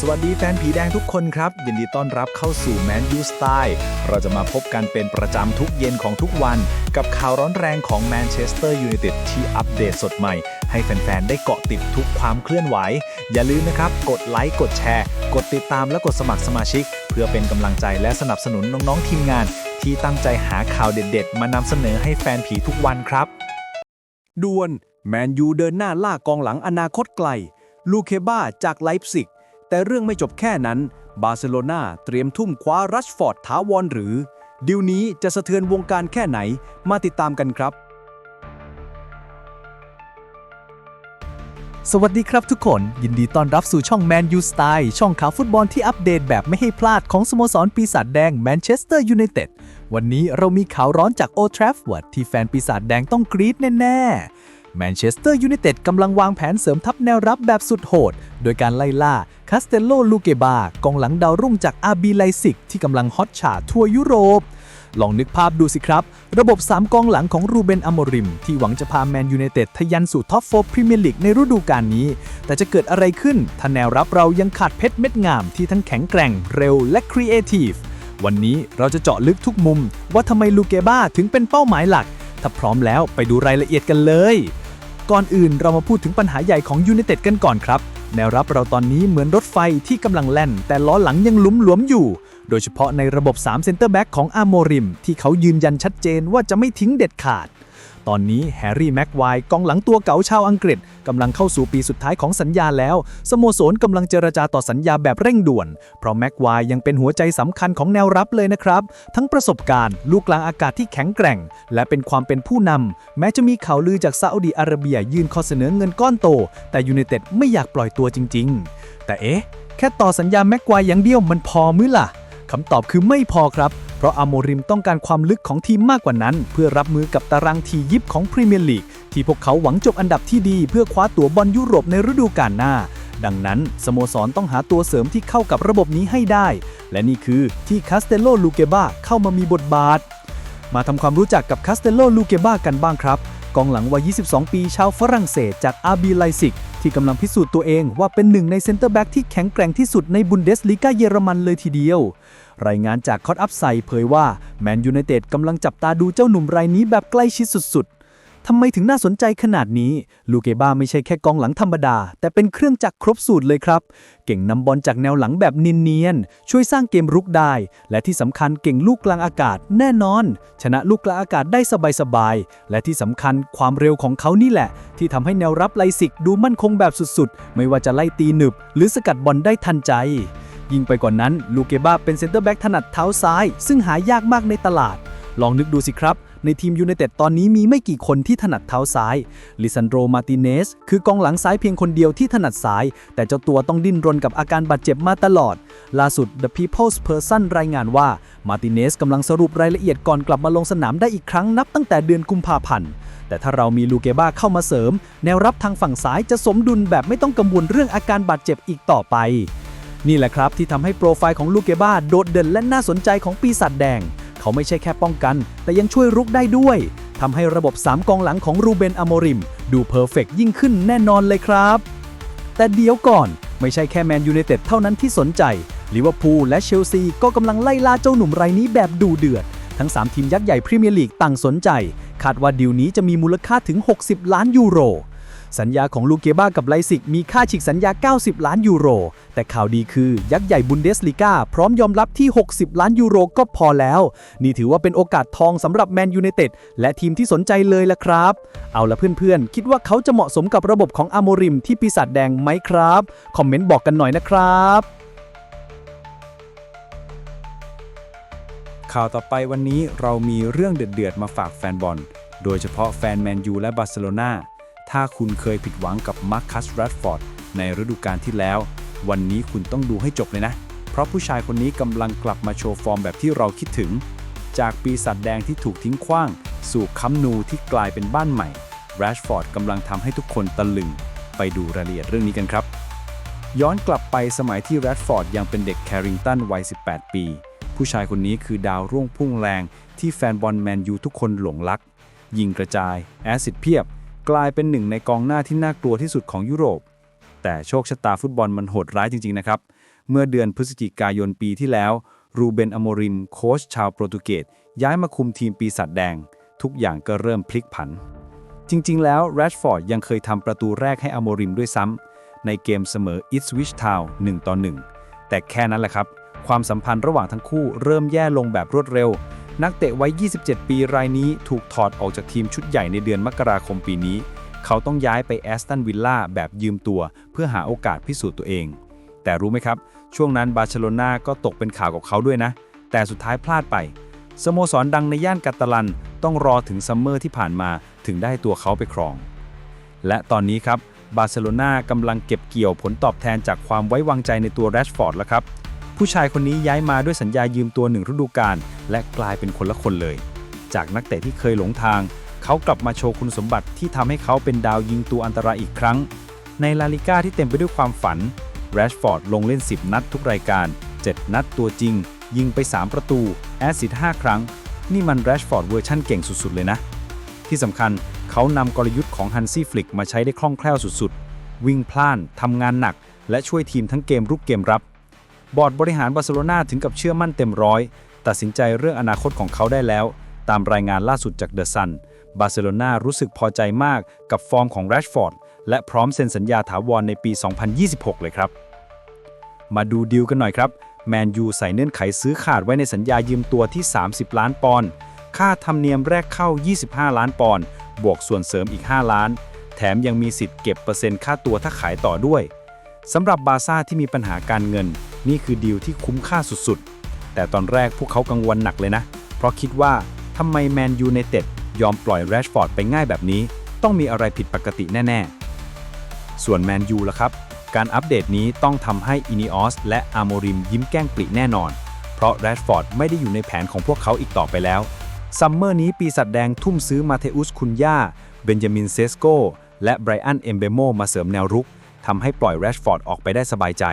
สวัสดีแฟนผีแดงทุกคนครับ ยินดีต้อนรับเข้าสู่แมนยูสไตล์เราจะมาพบกันเป็นประจำทุกเย็นของทุกวัน กับข่าวร้อนแรงของแมนเชสเตอร์ยูไนเต็ดที่อัปเดตสดใหม่ ให้แฟนๆ ได้เกาะติดทุกความเคลื่อนไหว อย่าลืมนะครับ กดไลค์กดแชร์ กดติดตามและกดสมัครสมาชิก เพื่อเป็นกำลังใจและสนับสนุนน้องๆทีมงาน ที่ตั้งใจหาข่าวเด็ดๆ มานำเสนอให้แฟนผีทุกวันครับด่วนแมนยูเดินหน้าล่ากองหลังอนาคตไกลลูเคบ้าจากไลป์ซิก แต่เรื่องไม่จบแค่นั้น บาร์เซโลนาเตรียมทุ่มคว้ารัชฟอร์ดถาวรหรือ ดิวนี้จะสะเทือนวงการแค่ไหนมาติดตามกันครับ สวัสดีครับทุกคน ยินดีต้อนรับสู่ช่อง Man U Style ช่องข่าวฟุตบอลที่อัปเดตแบบไม่ให้พลาดของสโมสรปีศาจแดงแมนเชสเตอร์ยูไนเต็ดวันนี้เรามีข่าวร้อนจากโอทราฟเวิร์ดที่แฟนปีศาจแดงต้องกรี๊ดแน่ๆ แมนเชสเตอร์ยูไนเต็ดกำลังวางแผนเสริมทัพแนวรับแบบสุดโหด โดยการไล่ล่าคาสเตโลลูเกบากองหลังดาวรุ่งจากอาบีไลซิกที่กำลังฮอตฉาทั่วยุโรป ลองนึกภาพดูสิครับ ระบบ 3 กองหลังของรูเบนอโมริม ที่หวังจะพาแมนยูไนเต็ดทะยันสู่ท็อป4พรีเมียร์ลีกในฤดูกาลนี้ แต่จะเกิดอะไรขึ้นถ้าแนวรับเรายังขาดเพชรเม็ดงามที่ทั้งแข็งแกร่งเร็วและครีเอทีฟวันนี้เราจะเจาะลึกทุกมุม ว่าทำไมลูเกบ้าถึงเป็นเป้าหมายหลัก ถ้าพร้อมแล้วไปดูรายละเอียดกันเลย ก่อนอื่นเรามาพูดถึงปัญหาใหญ่ของยูไนเต็ดกันก่อนครับ แนวรับเราตอนนี้เหมือนรถไฟที่กำลังแล่น แต่ล้อหลังยังลุมหลวมอยู่ โดยเฉพาะในระบบ3เซนเตอร์แบ็กของอาโมริม ที่เขายืนยันชัดเจนว่าจะไม่ทิ้งเด็ดขาด ตอนนี้แฮร์รี่แม็กไวร์กองหลังตัวเก๋าชาวอังกฤษกำลังเข้าสู่ปีสุดท้ายของสัญญาแล้ว สโมสรกำลังเจรจาต่อสัญญาแบบเร่งด่วน เพราะแม็กไวร์ยังเป็นหัวใจสำคัญของแนวรับเลยนะครับ ทั้งประสบการณ์ ลูกกลางอากาศที่แข็งแกร่ง และเป็นความเป็นผู้นำแม้จะมีข่าวลือจากซาอุดีอาระเบียยื่นข้อเสนอเงินก้อนโต แต่ยูไนเต็ดไม่อยากปล่อยตัวจริง ๆ แต่เอ๊ะแค่ต่อสัญญาแม็กไวร์อย่างเดียวมันพอมื้อล่ะคำตอบคือไม่พอครับเราะอาโมริมต้องการความลึกของทีมมากกว่านั้น เพื่อรับมือกับตารางทียิบของพรีเมียร์ลีกที่พวกเขาหวังจบอันดับที่ดี เพื่อคว้าตั๋วบอลยุโรปในฤดูกาลหน้า ดังนั้นสโมสรต้องหาตัวเสริมที่เข้ากับระบบนี้ให้ได้ และนี่คือที่คาสเตโลลูเกบาเข้ามามีบทบาท มาทำความรู้จักกับคาสเตโลลูเกบากันบ้างครับกองหลังวัย 22 ปีชาวฝรั่งเศสจากอาบีไลซิก ที่กำลังพิสูจน์ตัวเองว่าเป็นหนึ่งในเซนเตอร์แบ็กที่แข็งแกร่งที่สุดในบุนเดสลีกาเยอรมันเลยทีเดียว รายงานจากคอตอัพไซเผยว่าแมนยูไนเต็ดกำลังจับตาดูเจ้าหนุ่มรายนี้แบบใกล้ชิดสุดๆ ทำไมถึงน่าสนใจขนาดนี้ ลูเกบ้าไม่ใช่แค่กองหลังธรรมดา แต่เป็นเครื่องจักรครบสูตรเลยครับ เก่งนำบอลจากแนวหลังแบบเนียนๆ ช่วยสร้างเกมรุกได้ และที่สำคัญเก่งลูกกลางอากาศแน่นอน ชนะลูกกลางอากาศได้สบายๆ และที่สำคัญความเร็วของเขานี่แหละ ที่ทำให้แนวรับไลซิกดูมั่นคงแบบสุดๆ ไม่ว่าจะไล่ตีหนึบ หรือสกัดบอลได้ทันใจ ยิ่งไปกว่านนั้นลูเกบ้าเป็นเซนเตอร์แบ็กถนัดเท้าซ้าย ซึ่งหายากมากในตลาด ลองนึกดูสิครับ ในทีมยูไนเต็ดตอนนี้มีไม่กี่คนที่ถนัดเท้าซ้าย ลิซันโดรมาติเนส คือกองหลังซ้ายเพียงคนเดียวที่ถนัดซ้าย แต่เจ้าตัวต้องดิ้นรนกับอาการบาดเจ็บมาตลอด ล่าสุด The People's Person รายงานว่ามาติเนสกำลังสรุปรายละเอียดก่อนกลับมาลงสนามได้อีกครั้งนับตั้งแต่เดือนกุมภาพันธ์แต่ถ้าเรามีลูเกบ้าเข้ามาเสริม แนวรับทางฝั่งซ้ายจะสมดุลแบบไม่ต้องกังวลเรื่องอาการบาดเจ็บอีกต่อไป นี่แหละครับที่ทำให้โปรไฟล์ของลูเกบ้าโดดเด่นและน่าสนใจของปีศาจแดง เขาไม่ใช่แค่ป้องกัน แต่ยังช่วยรุกได้ด้วยทำให้ระบบ 3 กองหลังของรูเบนอโมริม ดูเพอร์เฟกยิ่งขึ้นแน่นอนเลยครับ แต่เดี๋ยวก่อนไม่ใช่แค่แมนยูไนเต็ดเท่านั้นที่สนใจลิเวอร์พูลและเชลซีก็กำลังไล่ล่าเจ้าหนุ่มรายนี้แบบดูเดือด ทั้ง 3 ทีมยักษ์ใหญ่พรีเมียร์ลีกต่างสนใจ คาดว่าดีลนี้จะมีมูลค่าถึง 60 ล้านยูโร สัญญาของลูเกบ้ากับไลซิกมีค่าฉีกสัญญา 90 ล้านยูโร แต่ข่าวดีคือยักษ์ใหญ่บุนเดสลีกาพร้อมยอมรับที่ 60 ล้านยูโรก็พอแล้ว นี่ถือว่าเป็นโอกาสทองสำหรับแมนยูไนเต็ดและทีมที่สนใจเลยละครับ เอาละเพื่อนๆ คิดว่าเขาจะเหมาะสมกับระบบของอาโมริมที่ปีศาจแดงไหมครับ คอมเมนต์บอกกันหน่อยนะครับข่าวต่อไปวันนี้เรามีเรื่องเดือดๆมาฝากแฟนบอล โดยเฉพาะแฟนแมนยูและบาร์เซโลนา ถ้าคุณเคยผิดหวังกับมาร์คัสแรดฟอร์ดในฤดูกาลที่แล้ว วันนี้คุณต้องดูให้จบเลยนะ เพราะผู้ชายคนนี้กำลังกลับมาโชว์ฟอร์มแบบที่เราคิดถึง จากปีศาจแดงที่ถูกทิ้งขว้าง สู่คัมนูที่กลายเป็นบ้านใหม่แรชฟอร์ดกำลังทำให้ทุกคนตะลึง ไปดูรายละเอียดเรื่องนี้กันครับ ย้อนกลับไปสมัยที่แรดฟอร์ดยังเป็นเด็กแคริงตันวัย 18 ปี ผู้ชายคนนี้คือดาวรุ่งพุ่งแรงที่แฟนบอลแมนยูทุกคนหลงรัก ยิงกระจาย แอซิดเพียบ กลายเป็นหนึ่งในกองหน้าที่น่ากลัวที่สุดของยุโรป แต่โชคชะตาฟุตบอลมันโหดร้ายจริง ๆ นะครับ เมื่อเดือนพฤศจิกายนปีที่แล้ว รูเบนอโมริม โค้ชชาวโปรตุเกสย้ายมาคุมทีมปีศาจแดง ทุกอย่างก็เริ่มพลิกผัน จริง ๆ แล้วแรชฟอร์ดยังเคยทำประตูแรกให้อโมริมด้วยซ้ำในเกมเสมออิสวิชทาวน์1ต่อ1แต่แค่นั้นแหละครับ ความสัมพันธ์ระหว่างทั้งคู่เริ่มแย่ลงแบบรวดเร็ว นักเตะวัย 27 ปีรายนี้ถูกถอดออกจากทีมชุดใหญ่ในเดือนมกราคมปีนี้ เขาต้องย้ายไปแอสตันวิลล่าแบบยืมตัว เพื่อหาโอกาสพิสูจน์ตัวเอง แต่รู้ไหมครับ ช่วงนั้นบาร์เซโลนาก็ตกเป็นข่าวกับเขาด้วยนะ แต่สุดท้ายพลาดไป สโมสรดังในย่านกาตาลันต้องรอถึงซัมเมอร์ที่ผ่านมาถึงได้ตัวเขาไปครอง และตอนนี้ครับบาร์เซโลนากำลังเก็บเกี่ยวผลตอบแทนจากความไว้วางใจในตัวแรชฟอร์ดแล้วครับ ผู้ชายคนนี้ย้ายมาด้วยสัญญายืมตัวหนึ่งฤดูกาลและกลายเป็นคนละคนเลย จากนักเตะที่เคยหลงทาง เขากลับมาโชว์คุณสมบัติที่ทำให้เขาเป็นดาวยิงตัวอันตรายอีกครั้ง ในลาลิก้าที่เต็มไปด้วยความฝันแรชฟอร์ดลงเล่น 10 นัดทุกรายการ 7 นัดตัวจริง ยิงไป 3 ประตู แอสซิสต์5ครั้ง นี่มันแรชฟอร์ดเวอร์ชั่นเก่งสุด ๆ เลยนะ ที่สำคัญเขานำกลยุทธ์ของฮันซี่ฟลิกมาใช้ได้คล่องแคล่วสุด ๆ วิ่งพล่านทำงานหนัก และช่วยทีมทั้งเกมรุกเกมรับ บอร์ดบริหารบาร์เซโลนาถึงกับเชื่อมั่นเต็มร้อย ตัดสินใจเรื่องอนาคตของเขาได้แล้ว ตามรายงานล่าสุดจากเดอะซันบาร์เซโลนารู้สึกพอใจมากกับฟอร์มของแรชฟอร์ดและพร้อมเซ็นสัญญาถาวรในปี 2026 เลยครับ มาดูดีลกันหน่อยครับ แมนยูใส่เงื่อนไขซื้อขาดไว้ในสัญญายืมตัวที่ 30 ล้านปอนด์ ค่าธรรมเนียมแรกเข้า 25 ล้านปอนด์ บวกส่วนเสริมอีก 5 ล้าน แถมยังมีสิทธิ์เก็บเปอร์เซ็นต์ค่าตัวถ้าขายต่อด้วย สำหรับบาซ่าที่มีปัญหาการเงิน นี่คือดีลที่คุ้มค่าสุดๆ แต่ตอนแรกพวกเขากังวลหนักเลยนะ เพราะคิดว่าทำไมแมนยูในเต็ดยอมปล่อยแรชฟอร์ดไปง่ายแบบนี้ ต้องมีอะไรผิดปกติแน่ ๆ ส่วนแมนยูล่ะครับ การอัปเดตนี้ต้องทำให้อินิออสและอาโมริมยิ้มแก้งปริแน่นอน เพราะแรชฟอร์ดไม่ได้อยู่ในแผนของพวกเขาอีกต่อไปแล้ว ซัมเมอร์นี้ปีศาจแดงทุ่มซื้อมาเทอุสคุนย่า เบนจามินเซสโกและไบรอันเอมเบโมมาเสริมแนวรุกทำให้ปล่อยแรชฟอร์ดออกไปได้สบายใจ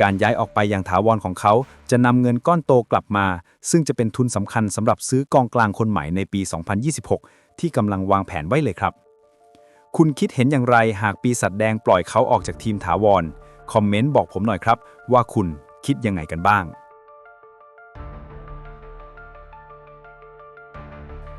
การย้ายออกไปอย่างถาวรของเขา จะนำเงินก้อนโตกลับมา ซึ่งจะเป็นทุนสำคัญสำหรับซื้อกองกลางคนใหม่ในปี 2026 ที่กำลังวางแผนไว้เลยครับ คุณคิดเห็นอย่างไรหากปีศาจแดงปล่อยเขาออกจากทีมถาวร คอมเมนต์บอกผมหน่อยครับ ว่าคุณคิดยังไงกันบ้าง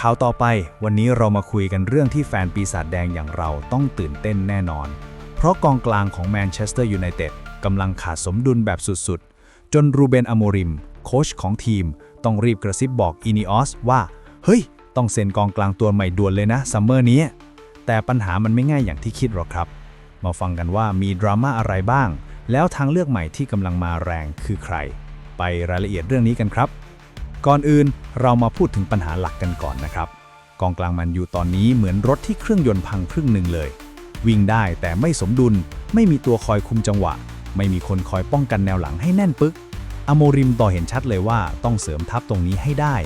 ข่าวต่อไปวันนี้เรามาคุยกันเรื่องที่แฟนปีศาจแดงอย่างเราต้องตื่นเต้นแน่นอน เพราะกองกลางของแมนเชสเตอร์ยูไนเต็ด กำลังขาดสมดุลแบบสุดๆ จนรูเบนอโมริม โค้ชของทีม ต้องรีบกระซิบบอกอินิออสว่า เฮ้ย ต้องเซ็นกองกลางตัวใหม่ด่วนเลยนะซัมเมอร์นี้ แต่ปัญหามันไม่ง่ายอย่างที่คิดหรอกครับ มาฟังกันว่ามีดราม่าอะไรบ้าง แล้วทางเลือกใหม่ที่กำลังมาแรงคือใคร ไปรายละเอียดเรื่องนี้กันครับ ก่อนอื่นเรามาพูดถึงปัญหาหลักกันก่อนนะครับ กองกลางมันอยู่ตอนนี้เหมือนรถที่เครื่องยนต์พังครึ่งหนึ่งเลย วิ่งได้แต่ไม่สมดุล ไม่มีตัวคอยคุมจังหวะ ไม่มีคนคอยป้องกันแนวหลังให้แน่นปึก อโมริมต่อเห็นชัดเลยว่าต้องเสริมทัพตรงนี้ให้ได้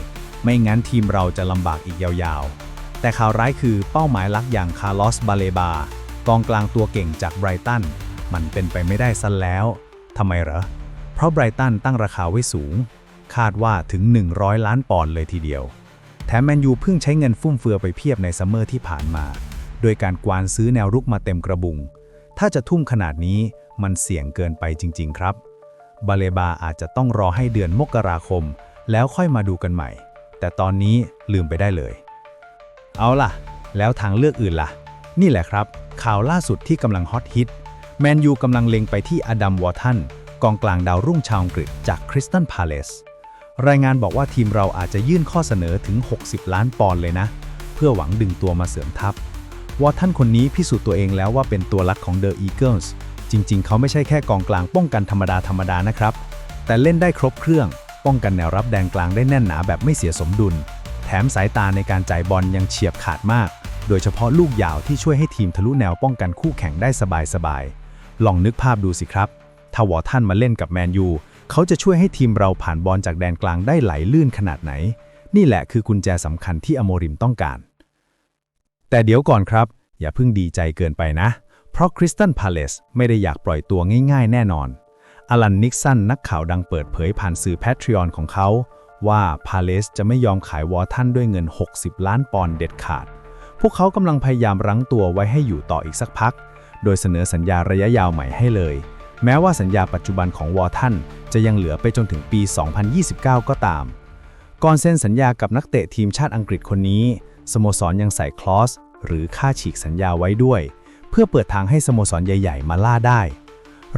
ไม่งั้นทีมเราจะลำบากอีกยาวๆ แต่ข่าวร้ายคือเป้าหมายหลักอย่างคาร์ลอสบาเลบากองกลางตัวเก่งจากไบรตันมันเป็นไปไม่ได้ซะแล้วทำไมเหรอ เพราะไบรตันตั้งราคาไว้สูง คาดว่าถึง 100 ล้านปอนด์เลยทีเดียว แถมแมนยูเพิ่งใช้เงินฟุ่มเฟือยไปเพียบในซัมเมอร์ที่ผ่านมา โดยการกวานซื้อแนวรุกมาเต็มกระบุง ถ้าจะทุ่มขนาดนี้ มันเสี่ยงเกินไปจริง ๆ ครับ บาเลบาอาจจะต้องรอให้เดือนมกราคม แล้วค่อยมาดูกันใหม่ แต่ตอนนี้ลืมไปได้เลย เอาล่ะ แล้วทางเลือกอื่นล่ะ นี่แหละครับ ข่าวล่าสุดที่กำลังฮอตฮิตแมนยูกำลังเล็งไปที่อดัมวอร์ทันกองกลางดาวรุ่งชาวอังกฤษจากคริสตันพาเลสรายงานบอกว่าทีมเราอาจจะยื่นข้อเสนอถึง 60 ล้านปอนด์เลยนะ เพื่อหวังดึงตัวมาเสริมทัพวอร์ทันคนนี้พิสูจน์ตัวเองแล้วว่าเป็นตัวลักของเดอะอีเกิลส์ จริง ๆ เขาไม่ใช่แค่กองกลางป้องกันธรรมดาธรรมดานะครับ แต่เล่นได้ครบเครื่อง ป้องกันแนวรับแดนกลางได้แน่นหนาแบบไม่เสียสมดุล แถมสายตาในการจ่ายบอลยังเฉียบขาดมาก โดยเฉพาะลูกยาวที่ช่วยให้ทีมทะลุแนวป้องกันคู่แข่งได้สบายๆลองนึกภาพดูสิครับ ถ้าวอร์ทันมาเล่นกับแมนยูเขาจะช่วยให้ทีมเราผ่านบอลจากแดนกลางได้ไหลลื่นขนาดไหน นี่แหละคือกุญแจสำคัญที่อโมริมต้องการ แต่เดี๋ยวก่อนครับ อย่าเพิ่งดีใจเกินไปนะ เพราะคริสตันพาเลสไม่ได้อยากปล่อยตัวง่ายๆ แน่นอนอลันนิกสันนักข่าวดังเปิดเผยผ่านสื่อแพทริออนของเขา ว่าพาเลสจะไม่ยอมขายวอร์ทันด้วยเงิน 60 ล้านปอนด์เด็ดขาด พวกเขากำลังพยายามรั้งตัวไว้ให้อยู่ต่ออีกสักพัก โดยเสนอสัญญาระยะยาวใหม่ให้เลย แม้ว่าสัญญาปัจจุบันของวอร์ทันจะยังเหลือไปจนถึงปี 2029 ก็ตาม ก่อนเซ็นสัญญากับนักเตะทีมชาติอังกฤษคนนี้ สโมสรยังใส่คลอส หรือค่าฉีกสัญญาไว้ด้วย พื่อเปิดทางให้สโมสรใหญ่ ๆ มาล่าได้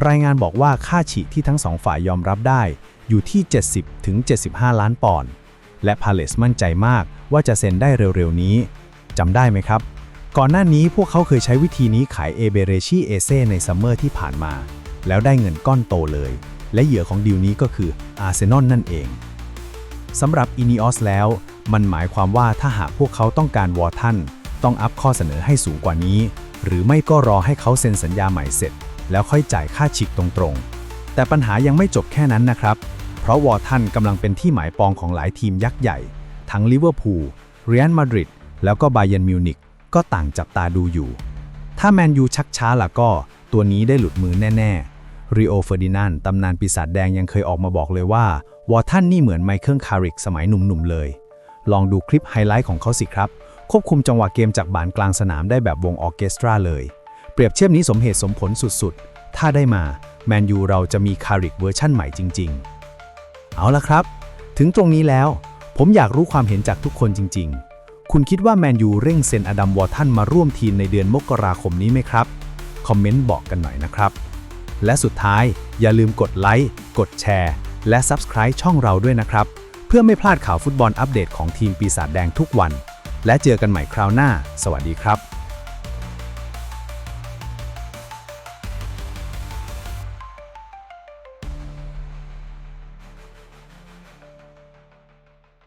รายงานบอกว่าค่าฉีที่ทั้งสองฝ่ายยอมรับได้อยู่ที่ 70ถึง75 ล้านปอนด์และพาเลสมั่นใจมากว่าจะเซ็นได้เร็ว ๆ นี้จำได้ไหมครับ ก่อนหน้านี้พวกเขาเคยใช้วิธีนี้ขายเอเบเรชีเอเซ่ในซัมเมอร์ที่ผ่านมา แล้วได้เงินก้อนโตเลย และเหยื่อของดีลนี้ก็คืออาร์เซนอลนั่นเองสำหรับอินิออสแล้ว มันหมายความว่าถ้าหากพวกเขาต้องการวอร์ทันต้องอัพข้อเสนอให้สูงกว่านี้ หรือไม่ก็รอให้เขาเซ็นสัญญาใหม่เสร็จ แล้วค่อยจ่ายค่าฉีกตรงๆ แต่ปัญหายังไม่จบแค่นั้นนะครับ เพราะวอร์ทันกำลังเป็นที่หมายปองของหลายทีมยักษ์ใหญ่ ทั้งลิเวอร์พูลเรอัลมาดริดแล้วก็บาเยนมิวนิกก็ต่างจับตาดูอยู่ ถ้าแมนยูชักช้าล่ะก็ ตัวนี้ได้หลุดมือแน่ๆริโอเฟอร์ดินานตำนานปีศาจแดงยังเคยออกมาบอกเลยว่าวอร์ทันนี่เหมือนไมเคิลคาริกสมัยหนุ่มๆเลย ลองดูคลิปไฮไลท์ของเขาสิครับ ควบคุมจังหวะเกมจากบานกลางสนามได้แบบวงออเคสตราเลย เปรียบเทียบนี้สมเหตุสมผลสุดๆ ถ้าได้มาแมนยูเราจะมีคาริกเวอร์ชั่นใหม่จริง ๆ เอาละครับ ถึงตรงนี้แล้ว ผมอยากรู้ความเห็นจากทุกคนจริง ๆ คุณคิดว่าแมนยูเร่งเซ็นอดัมวอร์ทันมาร่วมทีมในเดือนมกราคมนี้ไหมครับ คอมเมนต์บอกกันหน่อยนะครับ และสุดท้ายอย่าลืมกดไลค์กดแชร์และ Subscribe ช่องเราด้วยนะครับ เพื่อไม่พลาดข่าวฟุตบอลอัปเดตของทีมปีศาจแดงทุกวัน และเจอกันใหม่คราวหน้า สวัสดีครับ